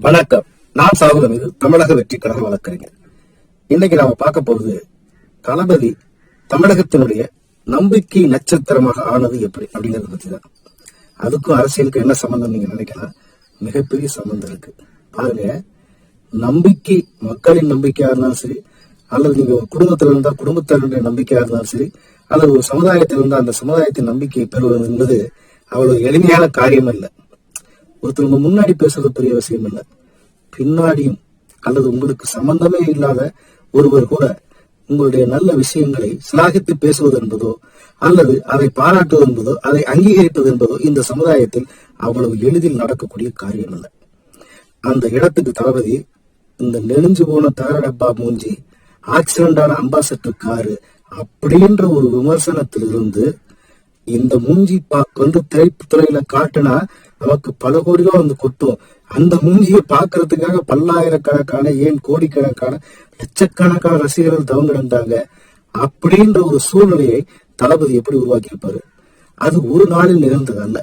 வணக்கம். நான் சாகுலம் இது தமிழக வெற்றி கழக வழக்கறிஞர். இன்னைக்கு நாம பார்க்க போறது தளபதி தமிழகத்தினுடைய நம்பிக்கை நட்சத்திரமாக ஆனது எப்படி? அப்படிங்கறத பத்தி தான் அதுக்கும் அரசியலுக்கு என்ன சம்பந்தம் நீங்க நினைக்கலாம்? மிகப்பெரிய சம்பந்தம் இருக்கு. பாருங்க நம்பிக்கை மக்களின் நம்பிக்கையா இருந்தாலும் சரி அல்லது நீங்க ஒரு குடும்பத்தில் இருந்தா குடும்பத்தினருடைய நம்பிக்கையா இருந்தாலும் சரி அல்லது ஒரு சமுதாயத்தில் இருந்தா அந்த சமுதாயத்தின் நம்பிக்கையை பெறுவது என்பது அவ்வளவு எளிமையான காரியம் இல்லை ஒருத்தவங்க முன்னாடி பேசுறது பெரிய விஷயம் இல்லை. பின்னாடியும் அல்லது உங்களுக்கு சம்பந்தமே இல்லாத ஒருவர் கூட உங்களுடைய நல்ல விஷயங்களை சிலாகித்து பேசுவது என்பதோ அல்லது அதை பாராட்டுவது என்பதோ அதை அங்கீகரிப்பது என்பதோ இந்த சமுதாயத்தில் அவ்வளவு எளிதில் நடக்கக்கூடிய காரியம் இல்லை அந்த இடத்துக்கு தளபதி இந்த நெளிஞ்சு போன தகர டப்பா மூஞ்சி ஆக்சிடென்டான அம்பாசடர் காரு அப்படின்ற ஒரு விமர்சனத்திலிருந்து இந்த மூஞ்சி பா வந்து திரைத்துறையில காட்டுனா நமக்கு பல கோடி ரூபா வந்து கொட்டும். அந்த மூஞ்சியை பார்க்கறதுக்காக பல்லாயிரக்கணக்கான ஏன் கோடிக்கணக்கான லட்சக்கணக்கான ரசிகர்கள் தவங்கிடந்தாங்க அப்படின்ற ஒரு சூழ்நிலையை தளபதி எப்படி உருவாக்கி இருப்பாரு அது ஒரு நாளில் நிகழ்ந்தது அல்ல.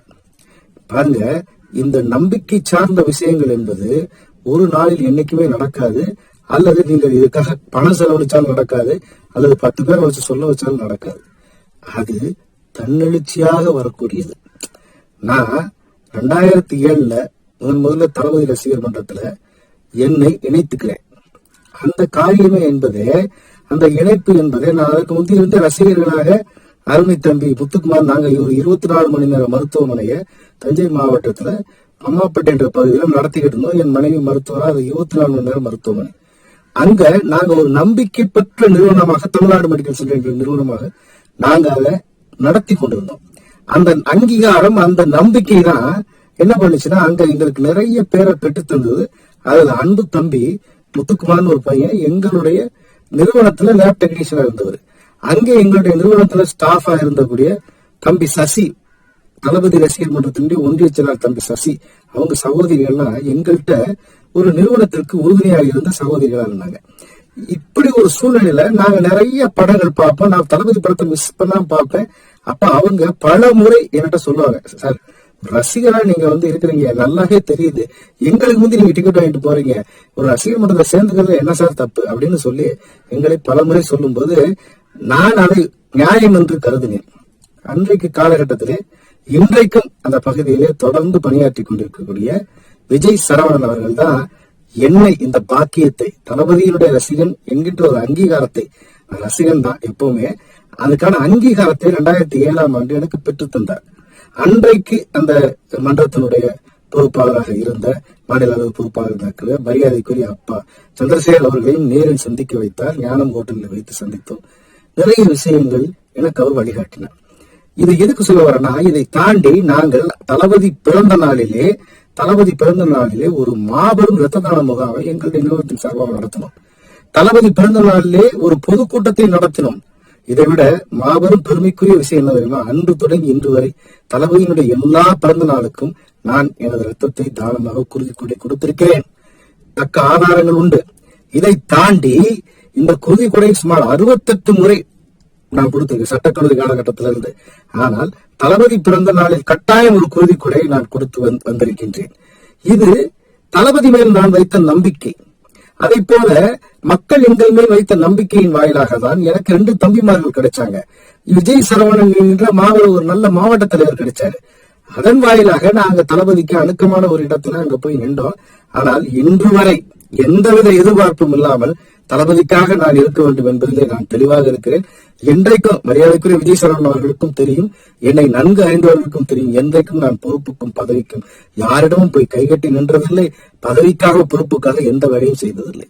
பாருங்க இந்த நம்பிக்கை சார்ந்த விஷயங்கள் என்பது ஒரு நாளில் என்னைக்குமே நடக்காது. அல்லது நீங்கள் இதுக்காக பணம் செலவழிச்சாலும் நடக்காது. அல்லது பத்து பேர் வச்சு சொல்ல வச்சாலும் நடக்காது. அது தன்னெழுச்சியாக வரக்கூடியது. நான் ரெண்டாயிரத்தி ஏழுல முதன் முதல்ல தளபதி ரசிகர் மன்றத்துல என்னை இணைத்துக்கிறேன். அந்த காரியமே என்பது அந்த இணைப்பு என்பதை நான் அதற்கு முந்தைய இருந்த ரசிகர்களாக அருமை தம்பி முத்துக்குமார் நாங்க ஒரு இருபத்தி நாலு மணி நேர மருத்துவமனையை தஞ்சை மாவட்டத்துல அம்மாப்பேட்டை என்ற பகுதியில் நடத்திக்கிட்டு இருந்தோம். என் மனைவி மருத்துவராக அது இருபத்தி நாலு மணி நேரம் மருத்துவமனை. அங்க நாங்க ஒரு நம்பிக்கை பெற்ற நிறுவனமாக தமிழ்நாடு மெடிக்கல் சென்டர் நிறுவனமாக நாங்க அதை நடத்தி கொண்டிருந்தோம் அந்த அங்கீகாரம் அந்த நம்பிக்கை தான் என்ன பண்ணுச்சுன்னா அங்க எங்களுக்கு நிறைய பேரை பெற்று தந்தது. அதுல அன்பு தம்பி முத்துக்குமார்னு ஒரு பையன் எங்களுடைய நிறுவனத்துல லேப் டெக்னீஷியனா இருந்தவர். அங்கே எங்களுடைய நிறுவனத்துல ஸ்டாஃபா இருந்தக்கூடிய தம்பி சசி தளபதி ரசிகர் மன்றத்தினுடைய ஒன்றிய செயலாளர் தம்பி சசி அவங்க சகோதரிகள்லாம் எங்கள்கிட்ட ஒரு நிறுவனத்திற்கு உறுதுணையாக இருந்த சகோதரிகளா இருந்தாங்க. இப்படி ஒரு சூழ்நிலையில நாங்க நிறைய படங்கள் பார்ப்போம். நான் தளபதி படத்தை மிஸ் பண்ணாம பார்ப்பேன். அப்ப அவங்க பல முறை என்கிட்ட சொல்லுவாங்க சார் ரசிகரா நீங்க வந்து இருக்கிறீங்க. நல்லாவே தெரியுது. எங்களுக்கு வந்து நீங்க டிக்கெட் வாங்கிட்டு போறீங்க. ஒரு ரசிகர் மன்றத்தை சேர்ந்துக்கிறது என்ன சார் தப்பு? அப்படின்னு சொல்லி எங்களை பல முறை சொல்லும் போது நான் அதை நியாயம் என்று கருதினேன். அன்றைக்கு காலகட்டத்திலே இன்றைக்கும் அந்த பகுதியிலே தொடர்ந்து பணியாற்றி கொண்டிருக்கக்கூடிய விஜய் சரவணன் அவர்கள் தான் என்னை இந்த பாக்கியத்தை தளபதியினுடைய ரசிகன் என்கின்ற ஒரு அங்கீகாரத்தை ரசிகன் தான் எப்பவுமே அதுக்கான அங்கீகாரத்தை ரெண்டாயிரத்தி ஏழாம் ஆண்டு எனக்கு பெற்றுத் தந்தார். அன்றைக்கு அந்த மன்றத்தினுடைய பொறுப்பாளராக இருந்த மாநில அளவு பொறுப்பாளராக மரியாதைக்குரிய அப்பா சந்திரசேகர் அவர்களையும் நேரில் சந்திக்க வைத்தார். ஞானம் ஹோட்டலில் வைத்து சந்தித்தோம். நிறைய விஷயங்கள் எனக்கு அவர் வழிகாட்டினார். இது எதுக்கு சொல்ல வரேன்னா இதை தாண்டி நாங்கள் தளபதி பிறந்த நாளிலே தளபதி பிறந்த நாளிலே ஒரு மாபெரும் இரத்த தான முகாமை எங்களுடைய நிறுவனத்தின் சார்பாக நடத்தினோம். தளபதி பிறந்த நாளிலே ஒரு பொதுக்கூட்டத்தை நடத்தினோம். இதை விட மாபெரும் பெருமைக்குரிய விஷயம் என்ன தெரியுமா? அன்று தொடங்கி இன்று வரை தளபதியினுடைய எல்லா பிறந்த நாளுக்கும் நான் எனது ரத்தத்தை தானமாக குறுதி கொண்டே கொடுத்திருக்கிறேன். தக்க ஆதாரங்கள் உண்டு. இதை தாண்டி இந்த குருதி கொடை சுமார் அறுபத்தெட்டு முறை நான் கொடுத்தது சட்டக்கல்லூரி காலகட்டத்தில இருந்து ஆனால் தளபதி பிறந்த நாளில் கட்டாயம் ஒரு குருதிக்குறை நான் கொடுத்து வந்திருக்கின்றேன். இது தளபதி மேல் நான் வைத்த நம்பிக்கை. அதை போல மக்கள் எங்கள் மேல் வைத்த நம்பிக்கையின் வாயிலாக தான் எனக்கு ரெண்டு தம்பிமார்கள் கிடைச்சாங்க. விஜய் சரவணன் என்கின்ற மாவட்ட ஒரு நல்ல மாவட்ட தலைவர் கிடைச்சாரு. அதன் வாயிலாக நாங்க தளபதிக்கு அணுக்கமான ஒரு இடத்துல அங்க போய் நின்றோம். ஆனால் இன்று வரை எந்தவித எதிர்பார்ப்பும் இல்லாமல் தளபதிக்காக நான் இருக்க வேண்டும் என்பதிலே நான் தெளிவாக இருக்கிறேன். என்றைக்கும் மரியாதைக்குரிய விஜய் சரவணன் அவர்களுக்கும் தெரியும். என்னை நன்கு அறிந்தவர்களுக்கும் தெரியும். என்றைக்கும் நான் பொறுப்புக்கும் பதவிக்கும் யாரிடமும் போய் கைகட்டி நின்றதில்லை. பதவிக்காக பொறுப்புக்காக எந்த வேலையும் செய்ததில்லை.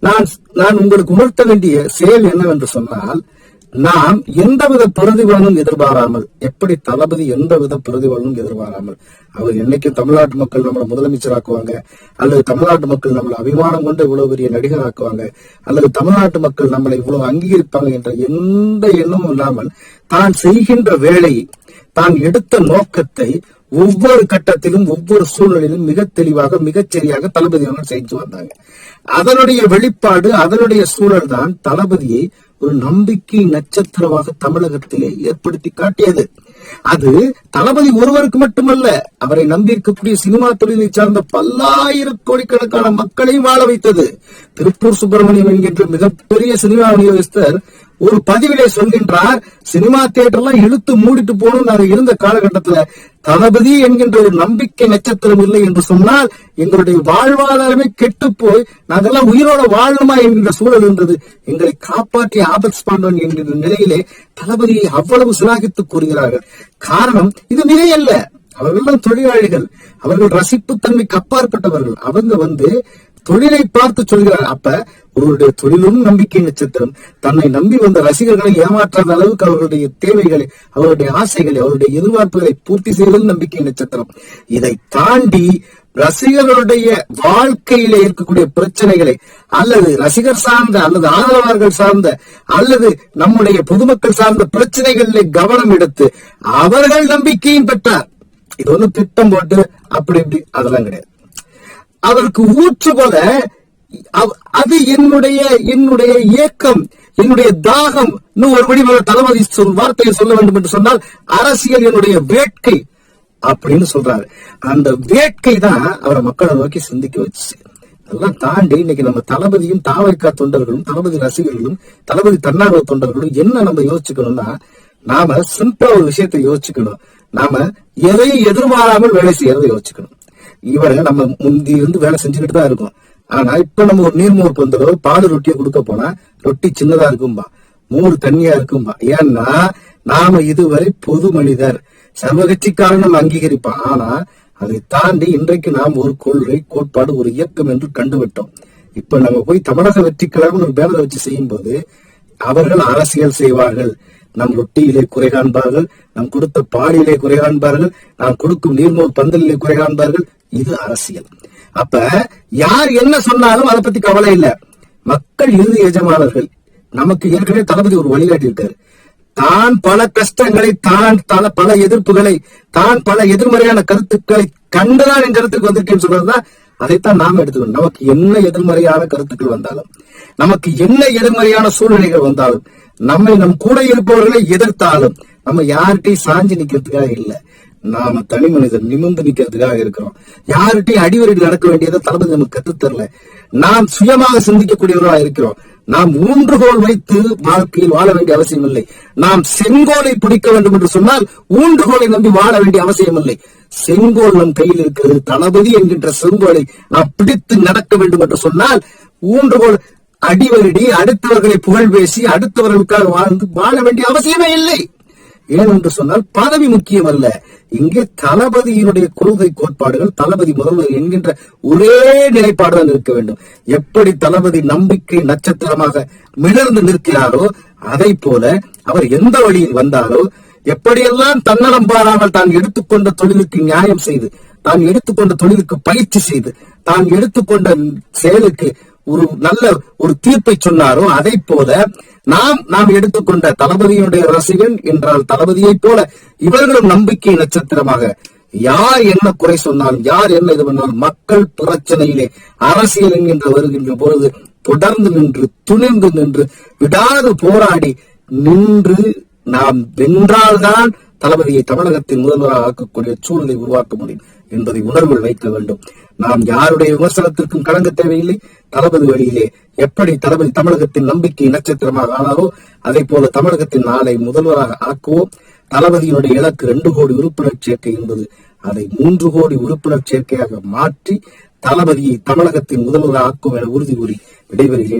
நான் நான் உங்களுக்கு உணர்த்த வேண்டிய செயல் என்னவென்று சொன்னால் நாம் எந்தவித பிரதிபலனும் எதிர்பாராமல் எப்படி தளபதி எந்தவித பிரதிபலனும் எதிர்பாராமல் அவர் என்னைக்கு தமிழ்நாட்டு மக்கள் நம்மளை முதலமைச்சராக்குவாங்க அல்லது தமிழ்நாட்டு மக்கள் நம்மளை அபிமானம் கொண்டு இவ்வளவு பெரிய நடிகராக்குவாங்க அல்லது தமிழ்நாட்டு மக்கள் நம்மளை இவ்வளவு அங்கீகரிப்பாங்க என்ற எந்த எண்ணமும் இல்லாமல் தான் செய்கின்ற வேலையை தான் எடுத்த நோக்கத்தை ஒவ்வொரு கட்டத்திலும் ஒவ்வொரு சூழ்நிலையிலும் மிக தெளிவாக மிகச் சரியாக தளபதி அவர்கள் செஞ்சு வந்தாங்க. அதனுடைய வெளிப்பாடு அதனுடைய சூழல் தான் தளபதியை ஒரு நம்பிக்கை நட்சத்திரமாக தமிழகத்திலே ஏற்படுத்தி காட்டியது. அது தளபதி ஒருவருக்கு மட்டுமல்ல அவரை நம்பியிருக்கக்கூடிய சினிமா தொழிலை சார்ந்த பல்லாயிரக்கோடிக்கணக்கான மக்களையும் வாழ வைத்தது. திருப்பூர் சுப்பிரமணியம் என்கின்ற மிகப்பெரிய சினிமா விநியோகஸ்தர் ஒரு பதிவிலே சொல்கின்றார் சினிமா தியேட்டர்லாம் இழுத்து மூடிட்டு போகணும் நாங்க இருந்த காலகட்டத்துல தளபதி என்கின்ற ஒரு நம்பிக்கை நட்சத்திரம் இல்லை என்று சொன்னால் எங்களுடைய வாழ்வாதாரமே கெட்டு போய் நாங்கெல்லாம் உயிரோட வாழணுமா என்கின்ற சூழல் இருந்தது. எங்களை காப்பாற்றிய ஆபத் பாண்டவன் என்கின்ற நிலையிலே தளபதியை அவ்வளவு சிலாகித்து கூறுகிறார்கள். காரணம் இது மிகையல்ல அவர்கள் தொழிலாளிகள். அவர்கள் ரசிப்புத்தன்மைக்கு அப்பாற்பட்டவர்கள். அவங்க வந்து தொழிலை பார்த்து சொல்கிறார். அப்ப ஒருவருடைய தொழிலும் நம்பிக்கை நட்சத்திரம் தன்னை நம்பி வந்த ரசிகர்களை ஏமாற்றாத அளவுக்கு அவருடைய தேவைகளை அவருடைய ஆசைகளை அவருடைய எதிர்பார்ப்புகளை பூர்த்தி செய்வதும் நம்பிக்கை நட்சத்திரம். இதை தாண்டி ரசிகர்களுடைய வாழ்க்கையில இருக்கக்கூடிய பிரச்சனைகளை அல்லது ரசிகர் சார்ந்த அல்லது ஆதரவாளர்கள் சார்ந்த அல்லது நம்முடைய பொதுமக்கள் சார்ந்த பிரச்சனைகளில் கவனம் எடுத்து அவர்கள் நம்பிக்கையும் பெற்றார். இது வந்து திட்டம் போட்டு அப்படி இப்படி அதெல்லாம் கிடையாது. அதற்கு ஊற்று போல அது என்னுடைய என்னுடைய ஏக்கம் என்னுடைய தாகம். இன்னும் ஒரு வழி தளபதி சொல் வார்த்தையை சொல்ல வேண்டும் என்று சொன்னால் அரசியல் என்னுடைய வேட்கை அப்படின்னு சொல்றாரு. அந்த வேட்கை தான் அவரை மக்களை நோக்கி சிந்திக்க வச்சு. அதெல்லாம் தாண்டி இன்னைக்கு நம்ம தளபதியும் தாவரிக்கா தொண்டர்களும் தளபதி ரசிகர்களும் தளபதி தன்னார்வ தொண்டர்களும் என்ன நம்ம யோசிச்சுக்கணும்னா நாம சிம்பிளா ஒரு விஷயத்தை யோசிச்சுக்கணும். நாம எதையும் எதிர்பாராமல் வேலை செய்யறதை யோசிச்சுக்கணும். இவரை நம்ம முந்தி இருந்து வேலை செஞ்சுக்கிட்டு தான் இருக்கோம். ஆனா இப்ப நம்ம ஒரு நீர்மோர் பந்தலோ பாடு ரொட்டியை கொடுக்க போனா ரொட்டி சின்னதா இருக்கும்பா. மோர் தண்ணியா இருக்கும்பா. ஏன்னா நாம இதுவரை பொது மனிதர் சர்வகட்சிக்காரன் நம்ம அங்கீகரிப்பான் ஆனா அதை தாண்டி இன்றைக்கு நாம் ஒரு கொள்கை கோட்பாடு ஒரு இயக்கம் என்று கண்டுவிட்டோம். இப்ப நம்ம போய் தமிழக வெற்றி கழகம் ஒரு பேனரை வச்சு செய்யும் போது அவர்கள் அரசியல் செய்வார்கள். நம் ரொட்டியிலே குறை காண்பார்கள் நம் கொடுத்த பாடியிலே குறை காண்பார்கள் நாம் கொடுக்கும் நீர்மோர் பந்தலிலே குறை காண்பார்கள் இது அரசியல். அப்ப யார் என்ன சொன்னாலும் அதை பத்தி கவலை இல்ல. மக்கள் இறுதி எஜமானர்கள் நமக்கு ஏற்கனவே தளபதி ஒரு வழிகாட்டி இருக்காரு. தான் பல கஷ்டங்களை தான் தல பல எதிர்ப்புகளை தான் பல எதிர்மறையான கருத்துக்களை கண்டுதான் என் கருத்துக்கு வந்திருக்கேன்னு சொல்றதுதான் அதைத்தான் நாம் எடுத்துக்கணும். நமக்கு என்ன எதிர்மறையான கருத்துக்கள் வந்தாலும் நமக்கு என்ன எதிர்மறையான சூழ்நிலைகள் வந்தாலும் நம்மை நம் கூட இருப்பவர்களை எதிர்த்தாலும் நம்ம யார்கிட்டயும் சாஞ்சு நிக்கிறதுக்காக இல்லை. நாம தனி மனிதர் நிமிந்து நிக்கிறதுக்காக இருக்கிறோம். யார்கிட்டையும் அடிவரையில் நடக்க வேண்டியதை தளபதி நமக்கு கத்து தரல நாம் சுயமாக சிந்திக்கக்கூடியவர்களா இருக்கிறோம். நாம் ஊன்றுகோல் வைத்து வாழ்க்கையில் வாழ வேண்டிய அவசியம் இல்லை நாம் செங்கோலை பிடிக்க வேண்டும் என்று சொன்னால் ஊன்றுகோலை நம்பி வாழ வேண்டிய அவசியம் இல்லை செங்கோல் நம் கையில் இருக்கிறது. தளபதி என்கின்ற செங்கோலை நாம் பிடித்து நடக்க வேண்டும் என்று சொன்னால் ஊன்றுகோல் அடிவருடி அடுத்தவர்களை புகழ் பேசி அடுத்தவர்களுக்காக வாழ்ந்து வாழ வேண்டிய அவசியமே இல்லை. ஏனென்று சொன்னால் பதவி முக்கியம் அல்ல. இங்கே தளபதியினுடைய கொள்கை கோட்பாடுகள் தளபதி முதல்வர் என்கின்ற ஒரே நிலைப்பாடுதான் இருக்க வேண்டும். எப்படி தளபதி நம்பிக்கை நட்சத்திரமாக மிளர்ந்து நிற்கிறாரோ அதை போல அவர் எந்த வழியில் வந்தாரோ எப்படியெல்லாம் தன்னலம் பாராமல் தான் எடுத்துக்கொண்ட தொழிலுக்கு நியாயம் செய்து தான் எடுத்துக்கொண்ட தொழிலுக்கு பயிற்சி செய்து தான் எடுத்துக்கொண்ட செயலுக்கு ஒரு நல்ல ஒரு தீர்ப்பை சொன்னாரோ அதை போல நாம் நாம் எடுத்துக்கொண்ட தளபதியுடைய ரசிகன் என்றால் தளபதியைப் போல இவர்களும் நம்பிக்கை நட்சத்திரமாக. யார் என்ன குறை சொன்னாலும் யார் என்ன இது பண்ணாலும் மக்கள் பிரச்சனையிலே அரசியல் என்கின்ற வருகின்ற பொழுது தொடர்ந்து நின்று துணிந்து நின்று விடாது போராடி நின்று நாம் வென்றால்தான் தளபதியை தமிழகத்தின் முதல்வராக ஆக்கக்கூடிய சூழலை உருவாக்க முடியும் என்பதை உணர்வில் வைக்க வேண்டும். நாம் யாருடைய விமர்சனத்திற்கும் கலங்க தேவையில்லை. தளபதி வழியிலே எப்படி தளபதி தமிழகத்தின் நம்பிக்கை நட்சத்திரமாக ஆனாரோ அதே போல தமிழகத்தின் நாளை முதல்வராக ஆக்குவோம். தளபதியினுடைய இலக்கு ரெண்டு கோடி உறுப்பினர் சேர்க்கை என்பது அதை மூன்று கோடி உறுப்பினர் சேர்க்கையாக மாற்றி தளபதியை தமிழகத்தின் முதல்வராக ஆக்கும் என உறுதி கூறி விடைபெறுகிறேன்.